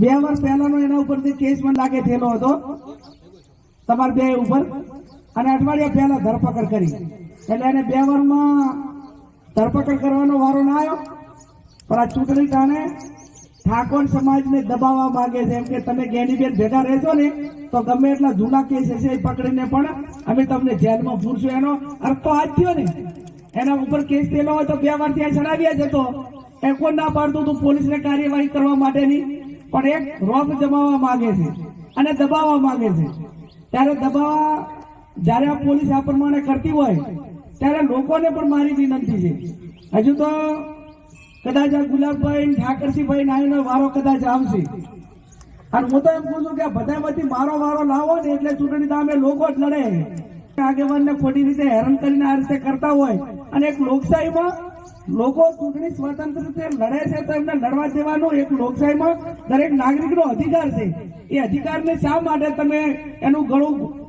બે વર્ષ પહેલાનો એના ઉપરથી કેસ પણ લાગે થયેલો હતો, તમાર બે ઉપર, અને અઠવાડિયા પહેલા ધરપકડ કરી. એટલે એને બે વારમાં ધરપકડ કરવાનો વારો ના આવ્યો, પણ આ ચૂંટણી ટાણે ઠાકોર સમાજને દબાવવા માંગે છે. એમ કે તમે ગેનીબેન ભેગા રહેશો ને, તો ગમે એટલા જૂના કેસ હશે એ પકડીને પણ અમે તમને જેલમાં પૂરશું. એનો અર્થ તો આજ થયો ને. એના ઉપર કેસ થયેલો હોય તો બે વાર ત્યાં ચડાવ્યા જતો એ કોણ ના પાડતું હતું પોલીસને કાર્યવાહી કરવા માટેની પણ એક રોપ જમાવવા માંગે છે અને દબાવવા માંગે છે. ત્યારે દબાવવા જ્યારે આ પોલીસ આ પ્રમાણે કરતી હોય, ત્યારે લોકોને પણ મારી વિનંતી છે. હજુ તો કદાચ આ ગુલાબભાઈ ઠાકરસિંહભાઈ નાયનો વારો કદાચ આવશે. અને હું તો એમ કહું છું કે બધામાંથી મારો વારો લાવો ને એટલે ચૂંટણી તો લોકો જ લડે. આગેવાનને ખોટી રીતે હેરાન કરીને આ રીતે કરતા હોય અને એક લોકશાહીમાં લોકો ચૂંટણી સ્વતંત્ર રીતે લડે છે તો એમને લડવા દેવાનું એક લોકશાહીમાં દરેક નાગરિકનો અધિકાર છે. એ અધિકારને શા માટે તમે એનું ગળું